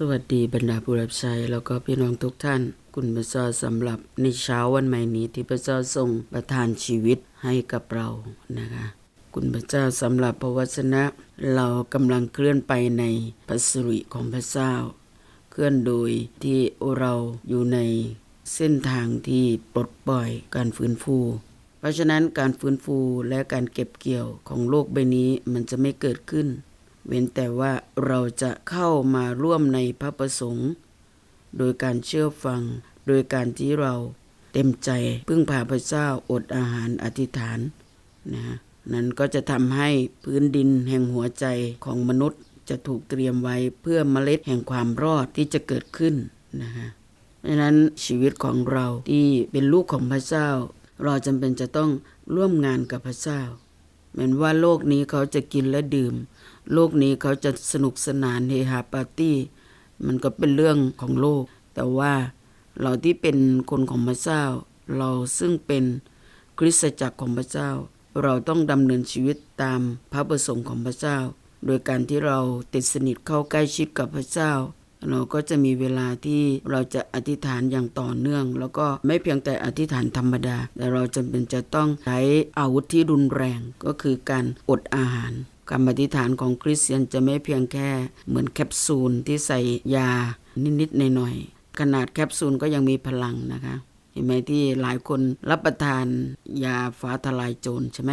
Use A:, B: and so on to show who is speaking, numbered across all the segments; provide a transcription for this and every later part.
A: สวัสดีบรรดาผู้รับใช้แล้วก็พี่น้องทุกท่าน คุณพระเจ้าสำหรับในเช้าวันใหม่นี้ที่พระเจ้าทรงประทานชีวิตให้กับเรานะคะ คุณพระเจ้าสำหรับพระวจนะ เรากำลังเคลื่อนไปในพระสิริของพระเจ้า เคลื่อนโดยที่เราอยู่ในเส้นทางที่ปลดปล่อยการฟื้นฟู เพราะฉะนั้นการฟื้นฟูและการเก็บเกี่ยวของโลกใบนี้มันจะไม่เกิดขึ้น เว้นแต่ว่าเราจะเข้ามาร่วมในพระประสงค์ โดยการเชื่อฟัง โดยการที่เราเต็มใจพึ่งพาพระเจ้าอดอาหารอธิษฐานนะนั่นก็จะทำให้พื้นดินแห่งหัวใจของมนุษย์จะถูกเตรียมไว้เพื่อเมล็ดแห่งความรอดที่จะเกิดขึ้นนะฮะเพราะนั้นชีวิตของเราที่เป็นลูกของพระเจ้า เราจำเป็นจะต้องร่วมงานกับพระเจ้าเหมือนว่าโลกนี้เขาจะกินและดื่ม โลกนี้เขาจะสนุกสนานเฮฮาปาร์ตี้ มันก็เป็นเรื่องของโลก แต่ว่าเราที่เป็นคนของพระเจ้า เราซึ่งเป็นคริสตจักรของพระเจ้า เราต้องดำเนินชีวิตตามพระประสงค์ของพระเจ้า โดยการที่เราติดสนิทเข้าใกล้ชิดกับพระเจ้า เราก็จะมีเวลาที่เราจะอธิษฐานอย่างต่อเนื่อง แล้วก็ไม่เพียงแต่อธิษฐานธรรมดา แต่เราจำเป็นจะต้องใช้อาวุธที่รุนแรงก็คือการอดอาหาร การอธิษฐานของคริสเตียนจะไม่เพียงแค่เหมือนแคปซูลที่ใส่ยานิดๆหน่อยๆขนาดแคปซูลก็ยังมีพลังนะคะเห็นไหมที่หลายคนรับประทานยาฟ้าทลายโจรใช่ไหม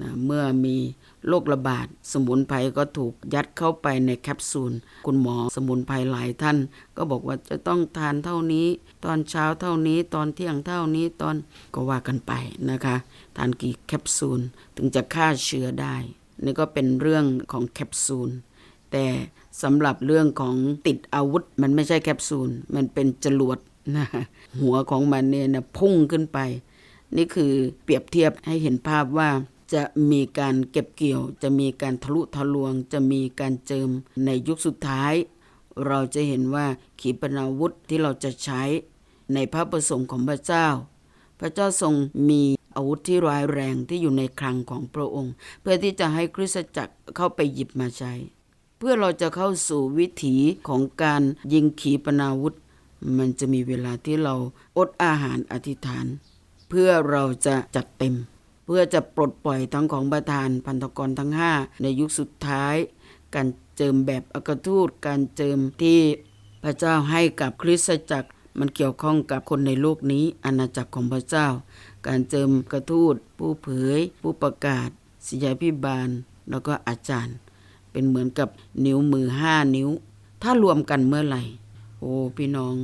A: นะเมื่อมีโรคระบาดสมุนไพรก็ถูกยัดเข้าไปในแคปซูล คุณหมอสมุนไพรหลายท่าน ก็บอกว่าจะต้องทานเท่านี้ ตอนเช้าเท่านี้ ตอนเที่ยงเท่านี้ตอนก็ว่ากันไปนะคะ ทานกี่แคปซูลถึงจะฆ่าเชื้อได้ นี่ก็เป็นเรื่องของแคปซูล แต่สำหรับเรื่องของติดอาวุธมันไม่ใช่แคปซูล มันเป็นจรวดนะหัวของมันเนี่ยนะพุ่งขึ้นไป นี่คือเปรียบเทียบให้เห็นภาพว่าจะมีการเก็บเกี่ยว จะมีการทะลุทะลวง จะมีการเจิมในยุคสุดท้าย เราจะเห็นว่าขีปนาวุธที่เราจะใช้ในพระประสงค์ของพระเจ้า พระเจ้าทรงมี อาวุธที่ร้ายแรงที่อยู่ในคลังของพระองค์ เพื่อที่จะให้คริสตจักรเข้าไปหยิบมาใช้ เพื่อเราจะเข้าสู่วิถีของการยิงขีปนาวุธ มันจะมีเวลาที่เราอดอาหารอธิษฐาน เพื่อเราจะจัดเต็ม เพื่อจะปลดปล่อยทั้งของประธานพันธกรทั้ง 5 ในยุคสุดท้าย การเจิมแบบอกทูตการเจิมที่พระเจ้าให้กับคริสตจักร มันเกี่ยวข้องกับคนในโลกนี้อาณาจักรของพระเจ้า การเจิมกระทูตผู้เผย ผู้ประกาศศิยาพิบาล แล้วก็อาจารย์ เป็นเหมือนกับนิ้วมือห้านิ้ว ถ้ารวมกันเมื่อไหร่ โอ้พี่น้อง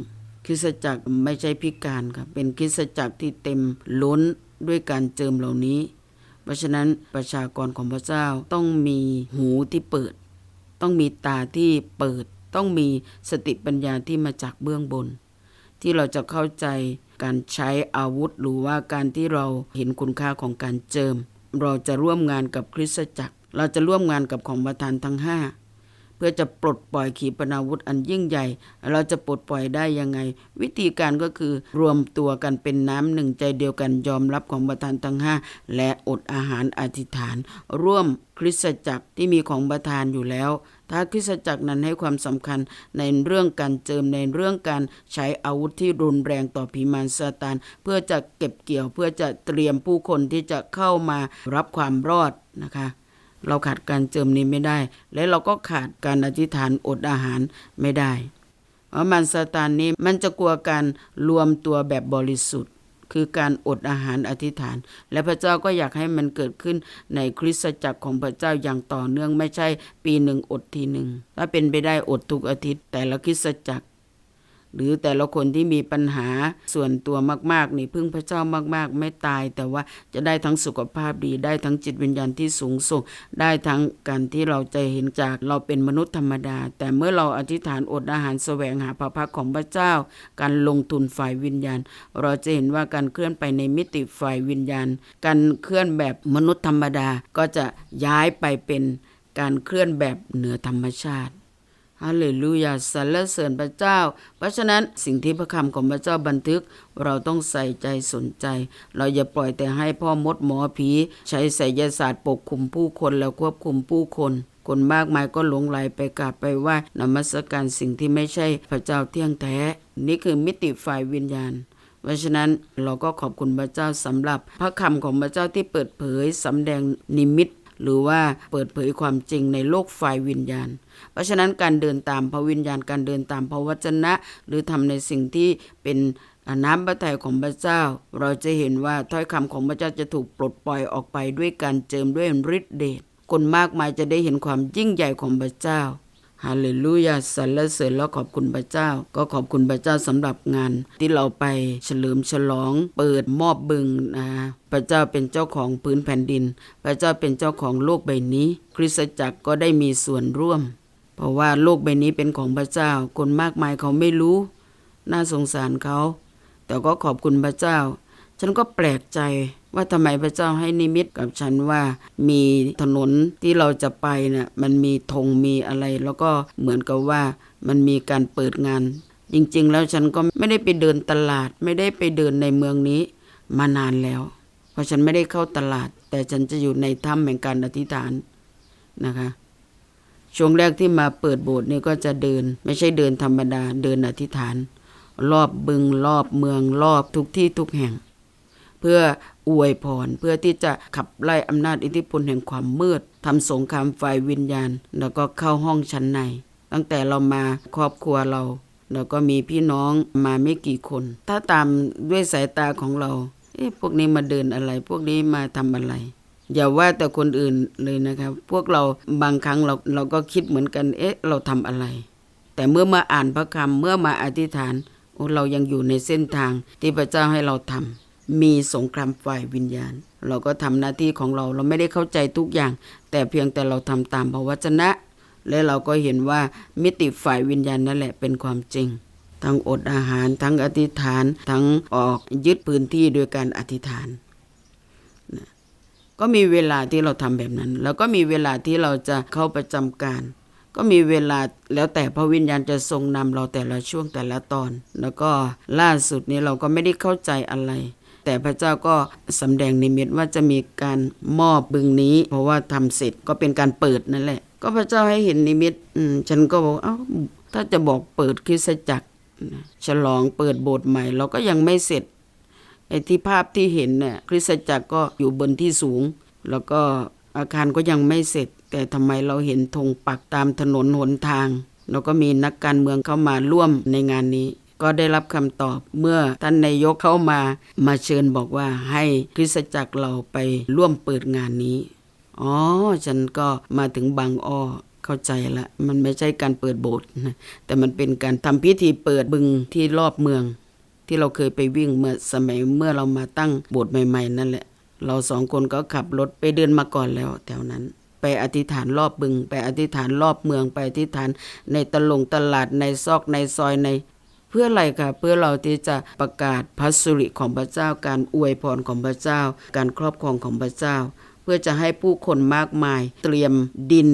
A: คริสตจักรไม่ใช่พิการครับเป็นคริสตจักรที่เต็มล้นด้วยการเจิมเหล่านี้ เพราะฉะนั้นประชากรของพระเจ้าต้องมีหูที่เปิด ต้องมีตาที่เปิด ต้องมีสติปัญญาที่มาจากเบื้องบน ที่เราจะเข้าใจการใช้อาวุธหรือว่าการที่เราเห็นคุณค่าของการเจิม เราจะร่วมงานกับคริสตจักร เราจะร่วมงานกับของประธานทั้งห้าเพื่อจะปลดปล่อยขีปนาวุธอันยิ่งใหญ่ เราจะปลดปล่อยได้ยังไง วิธีการก็คือรวมตัวกันเป็นน้ำหนึ่งใจเดียวกันยอมรับของประธานทั้งห้าและอดอาหารอธิษฐาน ร่วมคริสตจักรที่มีของประธานอยู่แล้ว ถ้าคริสตจักรนั้นให้ความสำคัญในเรื่องการเจิมในเรื่องการใช้อาวุธที่รุนแรงต่อผีมารซาตานเพื่อจะเก็บเกี่ยวเพื่อจะเตรียมผู้คนที่จะเข้ามารับความรอดนะคะเราขาดการเจิมนี้ไม่ได้ และเราก็ขาดการอธิษฐานอดอาหารไม่ได้เพราะมันซาตานนี้มันจะกลัวการรวมตัวแบบบริสุทธิ์ คือการอดอาหารอธิษฐาน และพระเจ้าก็อยากให้มันเกิดขึ้นในคริสตจักรของพระเจ้าอย่างต่อเนื่องไม่ใช่ปีหนึ่งอดทีหนึ่งถ้าเป็นไปได้อดทุกอาทิตย์แต่ละคริสตจักร หรือแต่ละคนที่มีปัญหาส่วนตัวมากๆนี่พึ่งพระเจ้ามากๆ ไม่ตาย แต่ว่าจะได้ทั้งสุขภาพดี ได้ทั้งจิตวิญญาณที่สูงส่ง ได้ทั้งการที่เราจะเห็นจากเราเป็นมนุษย์ธรรมดา แต่เมื่อเราอธิษฐานอดอาหารแสวงหาพระพักของพระเจ้า การลงทุนฝ่ายวิญญาณ เราจะเห็นว่าการเคลื่อนไปในมิติฝ่ายวิญญาณ การเคลื่อนแบบมนุษย์ธรรมดาก็จะย้ายไปเป็นการเคลื่อนแบบเหนือธรรมชาติ ฮาเลลูยาสรรเสริญพระเจ้า เพราะฉะนั้นสิ่งที่พระคำของพระเจ้าบันทึก เราต้องใส่ใจสนใจ เราอย่าปล่อยแต่ให้พ่อมดหมอผี ใช้ไสยศาสตร์ปกคุมผู้คนแล้วควบคุมผู้คน คนมากมายก็หลงไหลไปกราบไปไหว่านมัสการสิ่งที่ไม่ใช่พระเจ้าเที่ยงแท้ นี่คือมิติฝ่ายวิญญาณเพราะฉะนั้นเราก็ขอบคุณพระเจ้าสำหรับพระคำของพระเจ้าที่เปิดเผยสำแดงนิมิต หรือว่าเปิดเผยความจริงในโลกฝ่ายวิญญาณ เพราะฉะนั้นการเดินตามพระวิญญาณการเดินตามพระวจนะ หรือทำในสิ่งที่เป็นน้ำพระทัยของพระเจ้า เราจะเห็นว่าถ้อยคำของพระเจ้าจะถูกปลดปล่อยออกไปด้วยการเจิมด้วยฤทธิเดชคนมากมายจะได้เห็นความยิ่งใหญ่ของพระเจ้า ฮาเลลูยาสรรเสริญแล้วขอบคุณพระเจ้า ก็ขอบคุณพระเจ้าสำหรับงาน ที่เราไปเฉลิมฉลอง เปิดมอบบึงนะพระเจ้าเป็นเจ้าของพื้นแผ่นดิน พระเจ้าเป็นเจ้าของโลกใบนี้ คริสตจักรก็ได้มีส่วนร่วม เพราะว่าโลกใบนี้เป็นของพระเจ้า คนมากมายเขาไม่รู้ น่าสงสารเขา แต่ก็ขอบคุณพระเจ้า ฉันก็แปลกใจว่าทำไมพระเจ้าให้นิมิตกับฉันว่า มีถนนที่เราจะไปนะ่ะมันมีธงมีอะไร แล้วก็เหมือนกับว่ามันมีการเปิดงาน จริงๆ แล้วฉันก็ไม่ได้ไปเดินตลาด ไม่ได้ไปเดินในเมืองนี้มานานแล้ว เพราะฉันไม่ได้เข้าตลาด แต่ฉันจะอยู่ในถ้ำแห่งการอธิษฐานนะคะช่วงแรกที่มาเปิดโบสถ์นี่ก็จะเดิน ไม่ใช่เดินธรรมดาเดินอธิษฐาน รอบบึงรอบเมืองรอบทุกที่ทุกแห่ง เพื่ออวยพรเพื่อที่จะขับไล่อำนาจอิทธิพลแห่งความมืดทำสงครามฝ่ายวิญญาณ แล้วก็เข้าห้องชั้นใน ตั้งแต่เรามาครอบครัวเรา แล้วก็มีพี่น้องมาไม่กี่คน ถ้าตามด้วยสายตาของเรา เอ๊ะพวกนี้มาเดินอะไร พวกนี้มาทำอะไร อย่าว่าแต่คนอื่นเลยนะครับ พวกเราบางครั้งเราเราก็คิดเหมือนกัน เอ๊ะ เราทำอะไร แต่เมื่อมาอ่านพระคำเมื่อมาอธิษฐานโอ้เรายังอยู่ในเส้นทางที่พระเจ้าให้เราทำ มีสงครามฝ่ายวิญญาณ เราก็ทำหน้าที่ของเราเราไม่ได้เข้าใจทุกอย่าง แต่เพียงแต่เราทำตามพระวจนะ และเราก็เห็นว่ามิติฝ่ายวิญญาณนั่นแหละเป็นความจริง ทั้งอดอาหาร ทั้งอธิษฐาน ทั้งออกยึดพื้นที่โดยการอธิษฐานก็มีเวลาที่เราทำแบบนั้น แล้วก็มีเวลาที่เราจะเข้าประจำการ ก็มีเวลาแล้วแต่พระวิญญาณจะทรงนำเราแต่ละช่วงแต่ละตอน แล้วก็ล่าสุดนี้เราก็ไม่ได้เข้าใจอะไร แต่พระเจ้าก็สำแดงนิมิตว่าจะมีการมอบบึงนี้ เพราะว่าทำเสร็จก็เป็นการเปิดนั่นแหละ ก็พระเจ้าให้เห็นนิมิตอืมฉันก็บอกเอ้าถ้าจะบอกเปิดคริสตจักรฉลองเปิดโบสถ์ใหม่ เราก็ยังไม่เสร็จไอ้ที่ภาพที่เห็นเนี่ยคริสตจักรก็อยู่บนที่สูง แล้วก็อาคารก็ยังไม่เสร็จ แต่ทำไมเราเห็นธงปักตามถนนหนทาง แล้วก็มีนักการเมืองเข้ามาร่วมในงานนี้ ก็ได้รับคำตอบเมื่อท่านนายกเข้ามามาเชิญบอกว่าให้คริสตจักรเราไปร่วมเปิดงานนี้ อ๋อ ฉันก็มาถึงบางอ้อเข้าใจละ มันไม่ใช่การเปิดโบสถ์นะแต่มันเป็นการทำพิธีเปิดบึงที่รอบเมือง ที่เราเคยไปวิ่งเมื่อสมัยเมื่อเรามาตั้งโบสถ์ใหม่ ๆ นั่นแหละ เราสองคนก็ขับรถไปเดินมาก่อนแล้วแถวนั้นไปอธิษฐานรอบบึง ไปอธิษฐานรอบเมือง ไปอธิษฐานในตลงตลาดในซอกในซอยใน เพื่ออะไรคะเพื่อเราที่จะประกาศพระสุริของพระเจ้า การอวยพรของพระเจ้า การครอบครองของพระเจ้า เพื่อจะให้ผู้คนมากมาย เตรียมดิน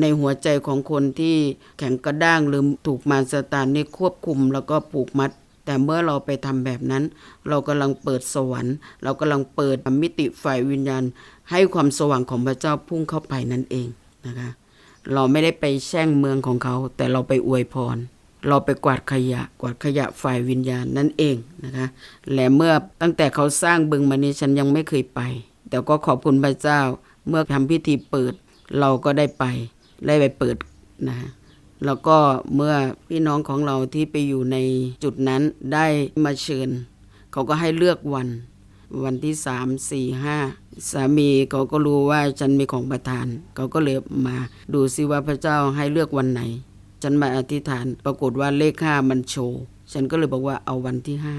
A: ในหัวใจของคนที่แข็งกระด้างหรือถูกมารซาตานนี่ควบคุมแล้วก็ผูกมัด แต่เมื่อเราไปทำแบบนั้น เรากำลังเปิดสวรรค์ เรากำลังเปิดมิติฝ่ายวิญญาณ ให้ความสว่างของพระเจ้าพุ่งเข้าไปนั่นเองนะคะ เราไม่ได้ไปแช่งเมืองของเขา แต่เราไปอวยพร เราไปกวาดขยะ กวาดขยะฝ่ายวิญญาณนั่นเองนะคะและเมื่อตั้งแต่เขาสร้างบึงมานี้ฉันยังไม่เคยไป แต่ก็ขอบคุณพระเจ้า เมื่อทำพิธีเปิดเราก็ได้ไปได้ไปเปิดนะแล้วก็เมื่อพี่น้องของเราที่ไปอยู่ในจุดนั้นได้มาเชิญ เขาก็ให้เลือกวัน วันที่สามสี่ห้าสามีเขาก็รู้ว่าฉันมีของประทาน เขาก็เลยมาดูซิว่าพระเจ้าให้เลือกวันไหน ฉันมาอธิษฐาน ปรากฏว่าเลขห้ามันโชว์ ฉันก็เลยบอกว่าเอาวันที่ห้า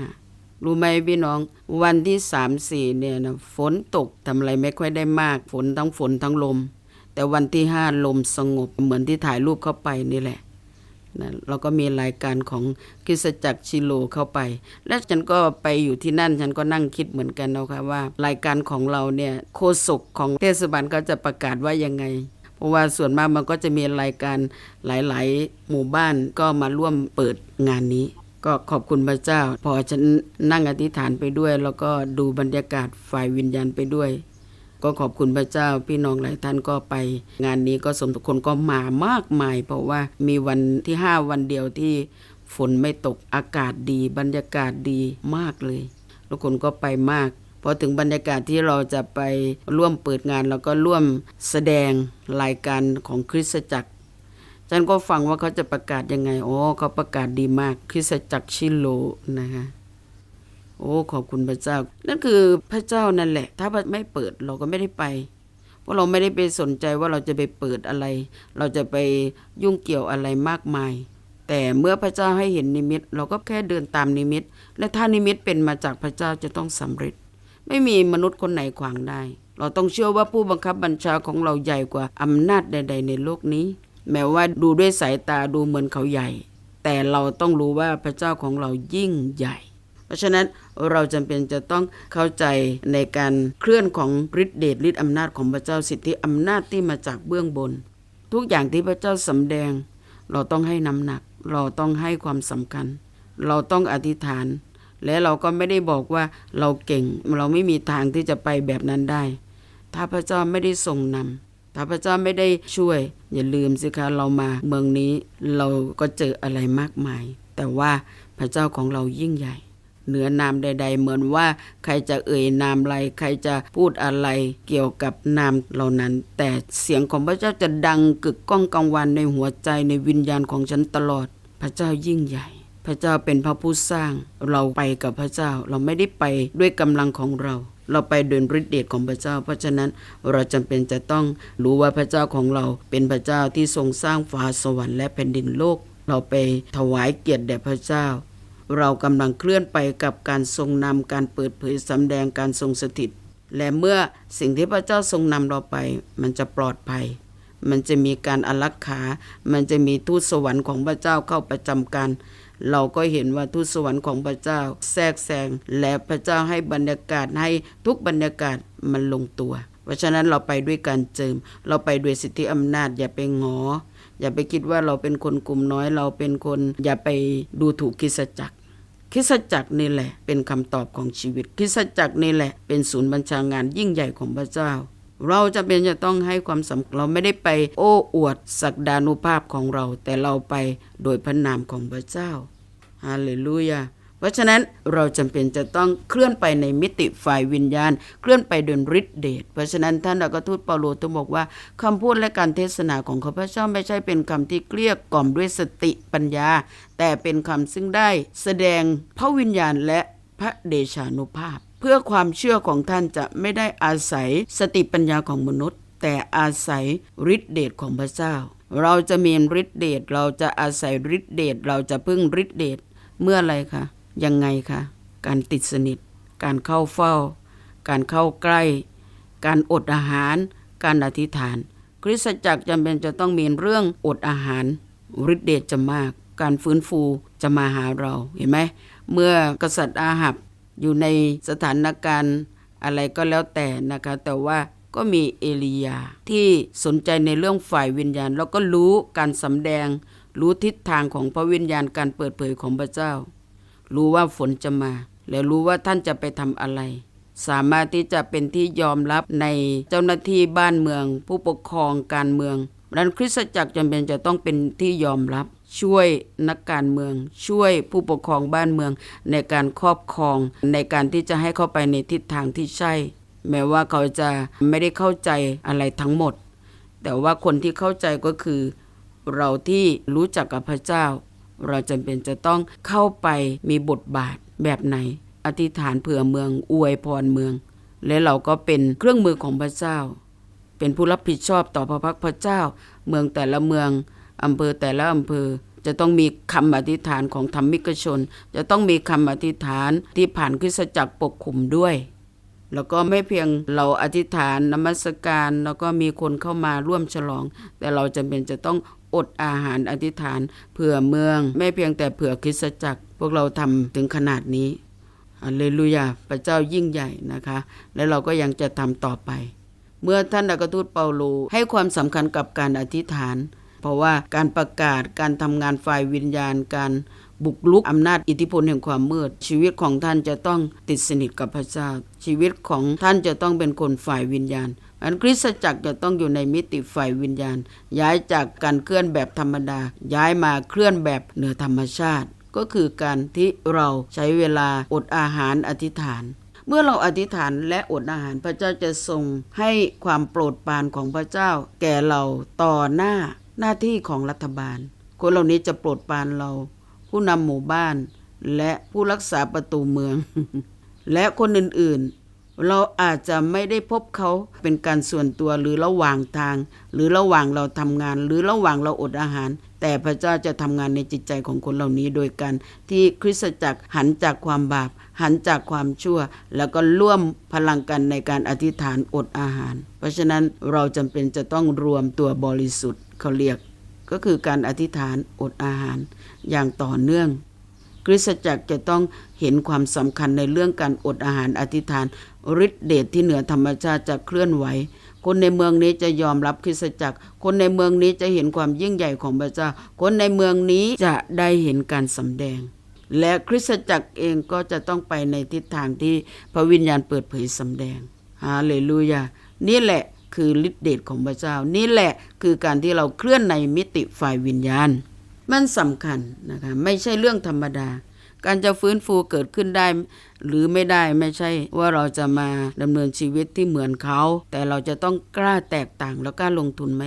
A: รู้ไหมพี่น้อง วันที่สามสี่เนี่ยนะฝนตกทำอะไรไม่ค่อยได้มาก ฝนทั้งฝนทั้งลม แต่วันที่ห้าลมสงบเหมือนที่ถ่ายรูปเข้าไปนี่แหละนะเราก็มีรายการของคริสจักรชิโลเข้าไป และฉันก็ไปอยู่ที่นั่น ฉันก็นั่งคิดเหมือนกันนะคะว่า รายการของเราเนี่ยโฆษกของเทศบาลก็จะประกาศว่ายังไง เพราะว่าส่วนมากมันก็จะมีรายการหลาย ๆ หมู่บ้านก็มาร่วมเปิดงานนี้ ก็ขอบคุณพระเจ้า พอฉันนั่งอธิษฐานไปด้วย แล้วก็ดูบรรยากาศฝ่ายวิญญาณไปด้วย ก็ขอบคุณพระเจ้าพี่น้องหลายท่านก็ไป งานนี้ก็สมทุกคนก็มามากมาย เพราะว่ามีวันที่ห้าวันเดียวที่ฝนไม่ตกอากาศดี บรรยากาศดีมากเลย ทุกคนก็ไปมาก พอถึงบรรยากาศที่เราจะไปร่วมเปิดงานแล้วก็ร่วมแสดงรายการของคริสตจักรฉันก็ฟังว่าเขาจะประกาศยังไงโอ้เขาประกาศดีมาก คริสตจักรชิโลนะคะโอ้ขอบคุณพระเจ้า นั่นคือพระเจ้านั่นแหละ ถ้าไม่เปิดเราก็ไม่ได้ไป เพราะเราไม่ได้ไปสนใจว่าเราจะไปเปิดอะไร เราจะไปยุ่งเกี่ยวอะไรมากมาย แต่เมื่อพระเจ้าให้เห็นนิมิต เราก็แค่เดินตามนิมิต และถ้านิมิตเป็นมาจากพระเจ้าจะต้องสำเร็จ ไม่มีมนุษย์คนไหนขวางได้ เราต้องเชื่อว่าผู้บังคับบัญชาของเราใหญ่กว่าอำนาจใด ๆ ในโลกนี้ แม้ว่าดูด้วยสายตาดูเหมือนเขาใหญ่ แต่เราต้องรู้ว่าพระเจ้าของเรายิ่งใหญ่ เพราะฉะนั้นเราจำเป็นจะต้องเข้าใจในการเคลื่อนของฤทธิเดชฤทธิอำนาจของพระเจ้าสิทธิอำนาจที่มาจากเบื้องบน ทุกอย่างที่พระเจ้าสำแดง เราต้องให้น้ำหนัก เราต้องให้ความสำคัญ เราต้องอธิษฐาน และเราก็ไม่ได้บอกว่าเราเก่งเราไม่มีทางที่จะไปแบบนั้นได้ ถ้าพระเจ้าไม่ได้ทรงนำถ้าพระเจ้าไม่ได้ช่วย อย่าลืมสิคะเรามาเมืองนี้เราก็เจออะไรมากมาย แต่ว่าพระเจ้าของเรายิ่งใหญ่ เหนือนามใด ๆ เหมือนว่าใครจะเอ่ยนามอะไร ใครจะพูดอะไรเกี่ยวกับนามเหล่านั้น แต่เสียงของพระเจ้าจะดังกึกก้องกังวานในหัวใจในวิญญาณของฉันตลอด พระเจ้ายิ่งใหญ่ พระเจ้าเป็นพระผู้สร้าง เราไปกับพระเจ้าเราไม่ได้ไปด้วยกำลังของเรา เราไปโดยฤทธิเดชของพระเจ้า เพราะฉะนั้นเราจำเป็นจะต้องรู้ว่าพระเจ้าของเราเป็นพระเจ้าที่ทรงสร้างฟ้าสวรรค์และแผ่นดินโลก เราไปถวายเกียรติแด่พระเจ้า เรากำลังเคลื่อนไปกับการทรงนำการเปิดเผยสำแดงการทรงสถิต และเมื่อสิ่งที่พระเจ้าทรงนำเราไป มันจะปลอดภัย มันจะมีการอารักขา มันจะมีทูตสวรรค์ของพระเจ้าเข้าประจำการเราก็เห็นว่าทูตสวรรค์ของพระเจ้าแทรกแซงและพระเจ้าให้บรรยากาศให้ทุกบรรยากาศมันลงตัว เพราะฉะนั้นเราไปด้วยการเจิม เราไปด้วยสิทธิอำนาจอย่าไปงอ อย่าไปคิดว่าเราเป็นคนกลุ่มน้อยเราเป็นคน อย่าไปดูถูกคิสจักรคิสจักรนี่แหละเป็นคำตอบของชีวิตคิสจักรนี่แหละเป็นศูนย์บัญชางานยิ่งใหญ่ของพระเจ้า เราจะเป็นจะต้องให้ความสำคัญเราไม่ได้ไปโอ้อวดศักดานุภาพของเรา แต่เราไปโดยพระนามของพระเจ้าฮาเลลูยาเพราะฉะนั้นเราจำเป็นจะต้องเคลื่อนไปในมิติฝ่ายวิญญาณ เคลื่อนไปโดยฤทธิเดชเพราะฉะนั้นท่านอักทูตเปาโลต้องบอกว่าคำพูดและการเทศนาของข้าพเจ้าไม่ใช่เป็นคำที่เกลี้ยกล่อมด้วยสติปัญญา แต่เป็นคำซึ่งได้แสดงพระวิญญาณและพระเดชานุภาพ พื่อความเชื่อของท่านจะไม่ได้อาศัยสติปัญญาของมนุษย์ แต่อาศัยฤทธิเดชของพระเจ้า เราจะมีฤทธิเดชเราจะอาศัยฤทธิเดชเราจะพึ่งฤทธิเดชเมื่อไรคะยังไงคะการติดสนิท การเข้าเฝ้า การเข้าใกล้ การอดอาหาร การอธิษฐาน คริสตจักรจำเป็นจะต้องมีเรื่องอดอาหารฤทธิเดชจะมาก การฟื้นฟูจะมาหาเราเห็นไหมเมื่อกษัตริย์อาหับ อยู่ในสถานการณ์อะไรก็แล้วแต่นะคะ แต่ว่าก็มีเอลียาที่สนใจในเรื่องฝ่ายวิญญาณ แล้วก็รู้การสำแดง รู้ทิศทางของพระวิญญาณการเปิดเผยของพระเจ้า รู้ว่าฝนจะมา และรู้ว่าท่านจะไปทำอะไร สามารถที่จะเป็นที่ยอมรับในเจ้าหน้าที่บ้านเมือง ผู้ปกครองการเมืองดังนั้นคริสตจักรจำเป็นจะต้องเป็นที่ยอมรับ ช่วยนักการเมือง ช่วยผู้ปกครองบ้านเมือง ในการครอบครองในการที่จะให้เข้าไปในทิศทางที่ใช่ แม้ว่าเขาจะไม่ได้เข้าใจอะไรทั้งหมด แต่ว่าคนที่เข้าใจก็คือ เราที่รู้จักกับพระเจ้า เราจำเป็นจะต้องเข้าไปมีบทบาทแบบไหน อธิษฐานเผื่อเมือง อวยพรเมือง และเราก็เป็นเครื่องมือของพระเจ้า เป็นผู้รับผิดชอบต่อพระพักพระเจ้า เมืองแต่ละเมือง อำเภอแต่ละอำเภอจะต้องมีคำอธิษฐานของธรรมิกชน จะต้องมีคำอธิษฐานที่ผ่านคริสตจักรปกคุมด้วย แล้วก็ไม่เพียงเราอธิษฐานนมัสการ แล้วก็มีคนเข้ามาร่วมฉลอง แต่เราจำเป็นจะต้องอดอาหารอธิษฐานเผื่อเมือง ไม่เพียงแต่เผื่อคริสตจักร พวกเราทำถึงขนาดนี้ฮาเลลูยาพระเจ้ายิ่งใหญ่นะคะ และเราก็ยังจะทำต่อไป เมื่อท่านอักทูตเปาโลให้ความสำคัญกับการอธิษฐาน เพราะว่าการประกาศการทำงานฝ่ายวิญญาณการบุกลุกอำนาจอิทธิพลแห่งความมืด ชีวิตของท่านจะต้องติดสนิทกับพระเจ้า ชีวิตของท่านจะต้องเป็นคนฝ่ายวิญญาณอันคริสตจักรจะต้องอยู่ในมิติฝ่ายวิญญาณ ย้ายจากการเคลื่อนแบบธรรมดา ย้ายมาเคลื่อนแบบเหนือธรรมชาติ ก็คือการที่เราใช้เวลาอดอาหารอธิษฐานเมื่อเราอธิษฐานและอดอาหารพระเจ้าจะทรงให้ความโปรดปรานของพระเจ้า แก่เราต่อหน้า หน้าที่ของรัฐบาล คนเหล่านี้จะโปรดปรานเรา ผู้นำหมู่บ้าน และผู้รักษาประตูเมือง และคนอื่นๆ เราอาจจะไม่ได้พบเขาเป็นการส่วนตัวหรือระหว่างทาง หรือระหว่างเราทำงาน หรือระหว่างเราอดอาหาร แต่พระเจ้าจะทำงานในจิตใจของคนเหล่านี้โดยการที่คริสตจักรหันจากความบาป หันจากความชั่ว แล้วก็ร่วมพลังกันในการอธิษฐานอดอาหาร เพราะฉะนั้นเราจำเป็นจะต้องรวมตัวบริสุทธิ์เขาเรียก ก็คือการอธิษฐานอดอาหาร อย่างต่อเนื่องคริสตจักรจะต้องเห็นความสำคัญในเรื่องการอดอาหารอธิษฐานฤทธิเดชที่เหนือธรรมชาติจะเคลื่อนไหว คนในเมืองนี้จะยอมรับคริสตจักร คนในเมืองนี้จะเห็นความยิ่งใหญ่ของพระเจ้า คนในเมืองนี้จะได้เห็นการสำแดง และคริสตจักรเองก็จะต้องไปในทิศทางที่พระวิญญาณเปิดเผยสำแดงฮาเลลูยา นี่แหละคือฤทธิเดชของพระเจ้า นี่แหละคือการที่เราเคลื่อนในมิติฝ่ายวิญญาณ มันสำคัญนะคะ ไม่ใช่เรื่องธรรมดา การจะฟื้นฟูเกิดขึ้นได้ หรือไม่ได้ไม่ใช่ว่าเราจะมาดำเนินชีวิตที่เหมือนเขา แต่เราจะต้องกล้าแตกต่างแล้วกล้าลงทุนไหม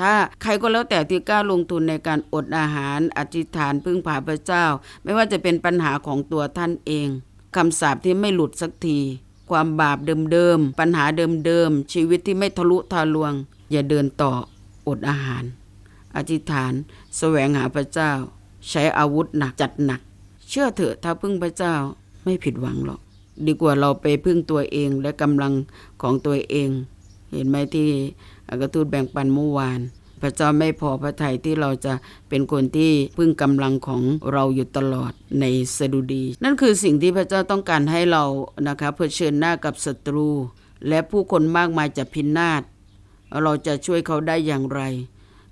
A: ถ้าใครก็แล้วแต่ที่กล้าลงทุนในการอดอาหาร อธิษฐานพึ่งพาพระเจ้า ไม่ว่าจะเป็นปัญหาของตัวท่านเองคำสาปที่ไม่หลุดสักที ความบาปเดิมๆปัญหาเดิมๆชีวิตที่ไม่ทะลุทะลวง อย่าเดินต่ออดอาหาร อธิษฐาน แสวงหาพระเจ้า ใช้อาวุธหนักจัดหนัก เชื่อเถอะถ้าพึ่งพระเจ้าไม่ผิดหวังหรอก ดีกว่าเราไปพึ่งตัวเองและกำลังของตัวเอง เห็นไหมที่อักทูตแบ่งปันเมื่อวาน พระเจ้าไม่พอพระทัยที่เราจะเป็นคนที่พึ่งกำลังของเราอยู่ตลอดในสดุดี นั่นคือสิ่งที่พระเจ้าต้องการให้เรานะคะเผชิญหน้ากับศัตรู และผู้คนมากมายจะพินาศเราจะช่วยเขาได้อย่างไร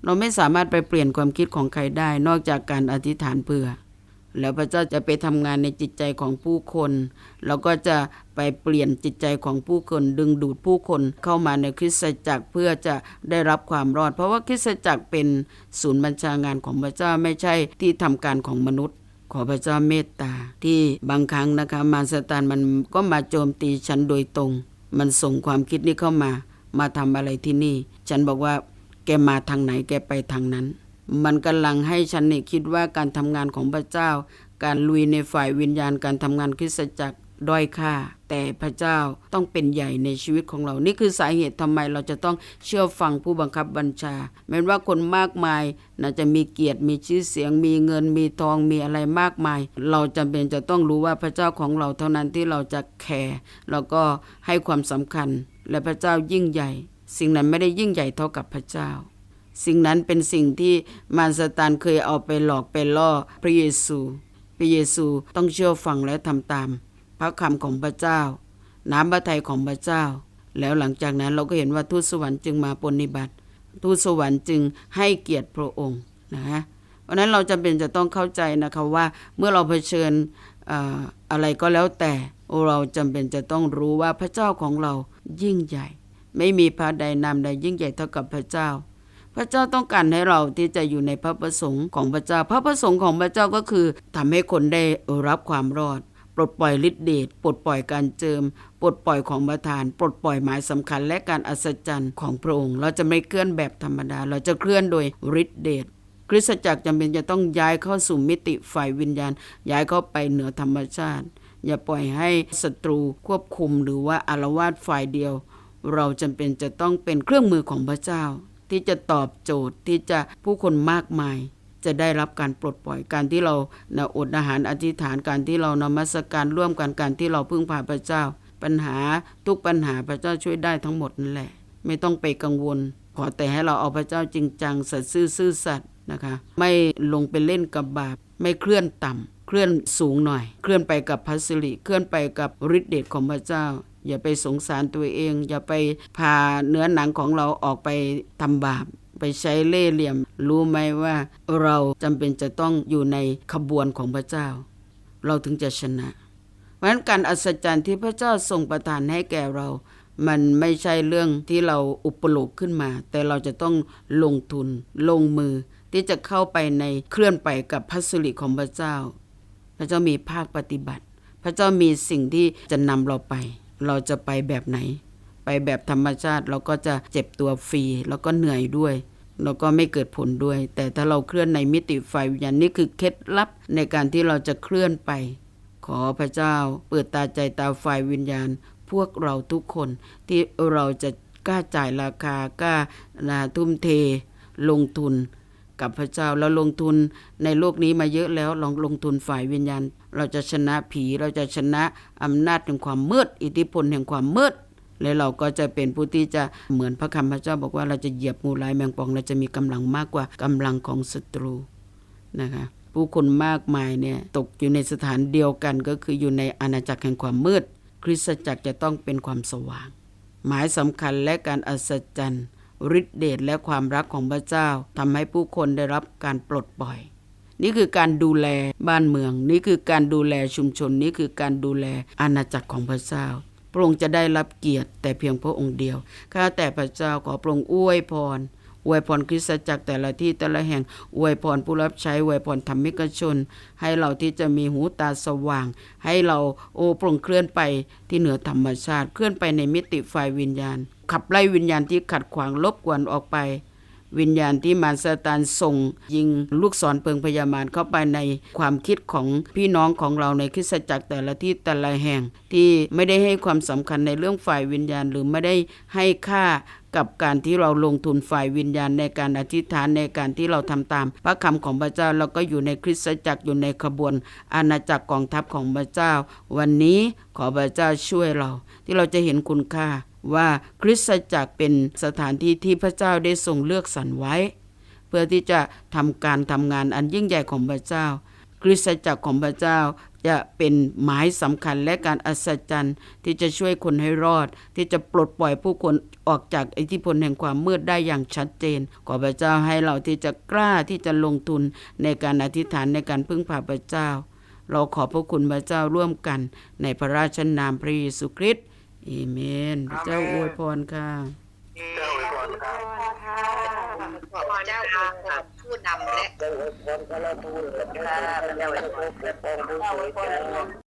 A: เราไม่สามารถไปเปลี่ยนความคิดของใครได้นอกจากการอธิษฐานเพื่อ แล้วพระเจ้าจะไปทำงานในจิตใจของผู้คน แล้วก็จะไปเปลี่ยนจิตใจของผู้คน ดึงดูดผู้คนเข้ามาในคริสตจักรเพื่อจะได้รับความรอด เพราะว่าคริสตจักรเป็นศูนย์บัญชางานของพระเจ้าไม่ใช่ที่ทำการของมนุษย์ขอพระเจ้าเมตตา ที่บางครั้งนะคะมารซาตานมันก็มาโจมตีฉันโดยตรง มันส่งความคิดนี้เข้ามา มาทำอะไรที่นี่ ฉันบอกว่าแกมาทางไหนแกไปทางนั้น มันกำลังให้ฉันนี่คิดว่าการทำงานของพระเจ้า การลุยในฝ่ายวิญญาณการทำงานคริสตจักรด้อยค่า แต่พระเจ้าต้องเป็นใหญ่ในชีวิตของเรา นี่คือสาเหตุทำไมเราจะต้องเชื่อฟังผู้บังคับบัญชาแม้ว่าคนมากมายน่าจะมีเกียรติมีชื่อเสียง มีเงินมีทองมีอะไรมากมาย เราจำเป็นจะต้องรู้ว่าพระเจ้าของเราเท่านั้นที่เราจะแคร์แล้วก็ให้ความสำคัญ และพระเจ้ายิ่งใหญ่ สิ่งนั้นไม่ได้ยิ่งใหญ่เท่ากับพระเจ้า สิ่งนั้นเป็นสิ่งที่มารซาตานเคยเอาไปหลอกไปล่อพระเยซู พระเยซูต้องเชื่อฟังและทำตาม พระคำของพระเจ้า น้ำพระทัยของพระเจ้า แล้วหลังจากนั้นเราก็เห็นว่าทูตสวรรค์จึงมาปฏิบัติ ทูตสวรรค์จึงให้เกียรติพระองค์นะฮะเพราะนั้นเราจำเป็นจะต้องเข้าใจนะคะว่าเมื่อเราเผชิญอออะไรก็แล้วแต่เราจำเป็นจะต้องรู้ว่าพระเจ้าของเรายิ่งใหญ่ ไม่มีพระใดนามใดยิ่งใหญ่เท่ากับพระเจ้า พระเจ้าต้องการให้เราที่จะอยู่ในพระประสงค์ของพระเจ้า พระประสงค์ของพระเจ้าก็คือทำให้คนได้รับความรอด ปลดปล่อยฤทธิเดชปลดปล่อยการเจิม ปลดปล่อยของประทาน ปลดปล่อยหมายสำคัญและการอัศจรรย์ของพระองค์ เราจะไม่เคลื่อนแบบธรรมดา เราจะเคลื่อนโดยฤทธิเดชคริสตจักรจำเป็นจะต้องย้ายเข้าสู่มิติฝ่ายวิญญาณ ย้ายเข้าไปเหนือธรรมชาติ อย่าปล่อยให้ศัตรูควบคุมหรือว่าอารวาสฝ่ายเดียว เราจำเป็นจะต้องเป็นเครื่องมือของพระเจ้า ที่จะตอบโจทย์ที่จะผู้คนมากมาย จะได้รับการปลดปล่อยการที่เรานะอดอาหารอธิษฐานการที่เรานมัสการร่วมกันการที่เราพึ่งพาพระเจ้า ปัญหาทุกปัญหาพระเจ้าช่วยได้ทั้งหมดนั่นแหละ ไม่ต้องไปกังวล ขอแต่ให้เราเอาพระเจ้าจริงจังสัตย์ซื่อซื่อสัตย์นะคะ ไม่ลงไปเล่นกับบาปไม่เคลื่อนต่ำเคลื่อนสูงหน่อย เคลื่อนไปกับพัสริเคลื่อนไปกับฤทธิเดชของพระเจ้า อย่าไปสงสารตัวเอง อย่าไปพาเนื้อหนังของเราออกไปทำบาปไปใช้เล่ห์เหลี่ยม รู้ไหมว่าเราจำเป็นจะต้องอยู่ในขบวนของพระเจ้า เราถึงจะชนะ เพราะฉะนั้นการอัศจรรย์ที่พระเจ้าทรงประทานให้แก่เรา มันไม่ใช่เรื่องที่เราอุปโลกขึ้นมา แต่เราจะต้องลงทุนลงมือที่จะเข้าไปในเคลื่อนไปกับพัสริของพระเจ้า พระเจ้ามีภาคปฏิบัติ พระเจ้ามีสิ่งที่จะนำเราไป เราจะไปแบบไหน ไปแบบธรรมชาติเราก็จะเจ็บตัวฟรี แล้วก็เหนื่อยด้วยแล้วก็ไม่เกิดผลด้วย แต่ถ้าเราเคลื่อนในมิติไฟวิญญาณนี่คือเคล็ดลับในการที่เราจะเคลื่อนไป ขอพระเจ้า เปิดตาใจตาไฟวิญญาณ พวกเราทุกคนที่เราจะกล้าจ่ายราคากล้าทุ่มเท ลงทุน กับพระเจ้าเราลงทุนในโลกนี้มาเยอะแล้วลองลงทุนฝ่ายวิญญาณ เราจะชนะผีเราจะชนะอำนาจแห่งความมืด อิทธิพลแห่งความมืดและเราก็จะเป็นผู้ที่จะเหมือนพระคำพระเจ้าบอกว่าเราจะเหยียบงูลายแมงป่อง เราจะมีกำลังมากกว่ากำลังของศัตรูนะคะผู้คนมากมายเนี่ยตกอยู่ในสถานเดียวกันก็คืออยู่ในอาณาจักรแห่งความมืด คริสตจักรจะต้องเป็นความสว่าง หมายสำคัญและการอัศจรรย์ ฤทธิเดชและความรักของพระเจ้าทำให้ผู้คนได้รับการปลดปล่อย นี่คือการดูแลบ้านเมือง นี่คือการดูแลชุมชน นี่คือการดูแลอาณาจักรของพระเจ้าพระองค์จะได้รับเกียรติแต่เพียงพระองค์เดียว ข้าแต่พระเจ้าขอพระองค์อวยพร อวยพรคริสตจักรแต่ละที่แต่ละแห่ง อวยพรผู้รับใช้ อวยพรธรรมิกชน ให้เราที่จะมีหูตาสว่าง ให้เราโอ้โปร่งเคลื่อนไปที่เหนือธรรมชาติ เคลื่อนไปในมิติไฟวิญญาณ ขับไล่วิญญาณที่ขัดขวางลบกวนออกไป วิญญาณที่มารซาตานส่ง ยิงลูกศรเพิงพยามารเข้าไปในความคิดของพี่น้องของเราในคริสตจักรแต่ละที่แต่ละแห่ง ที่ไม่ได้ให้ความสำคัญในเรื่องฝ่ายวิญญาณ หรือไม่ได้ให้ค่ากับการที่เราลงทุนฝ่ายวิญญาณในการอธิษฐานในการที่เราทำตาม พระคำของพระเจ้าเราก็อยู่ในคริสตจักรอยู่ในขบวน อาณาจักรกองทัพของพระเจ้า วันนี้ขอพระเจ้าช่วยเรา ที่เราจะเห็นคุณค่า ว่าคริสตจักรเป็นสถานที่ที่พระเจ้าได้ทรงเลือกสรรไว้ เพื่อที่จะทำการทำงานอันยิ่งใหญ่ของพระเจ้า คริสตจักรของพระเจ้าจะเป็นหมายสำคัญและการอัศจรรย์ที่จะช่วยคนให้รอด ที่จะปลดปล่อยผู้คนออกจากอิทธิพลแห่งความมืดได้อย่างชัดเจน ขอพระเจ้าให้เราที่จะกล้าที่จะลงทุนในการอธิษฐานในการพึ่งพาพระเจ้า เราขอพระคุณพระเจ้าร่วมกันในพระราชนามพระเยซูคริสต์ เอเมนพระเจ้าอวยพรค่ะ
B: เจ้าอวยพรครับ
C: ขอบเจ้าอวยพรผู้นำและ
B: เจ้าอวยพรพระราทูลพระเจ้าอวยพรพระองค์ผู้สวย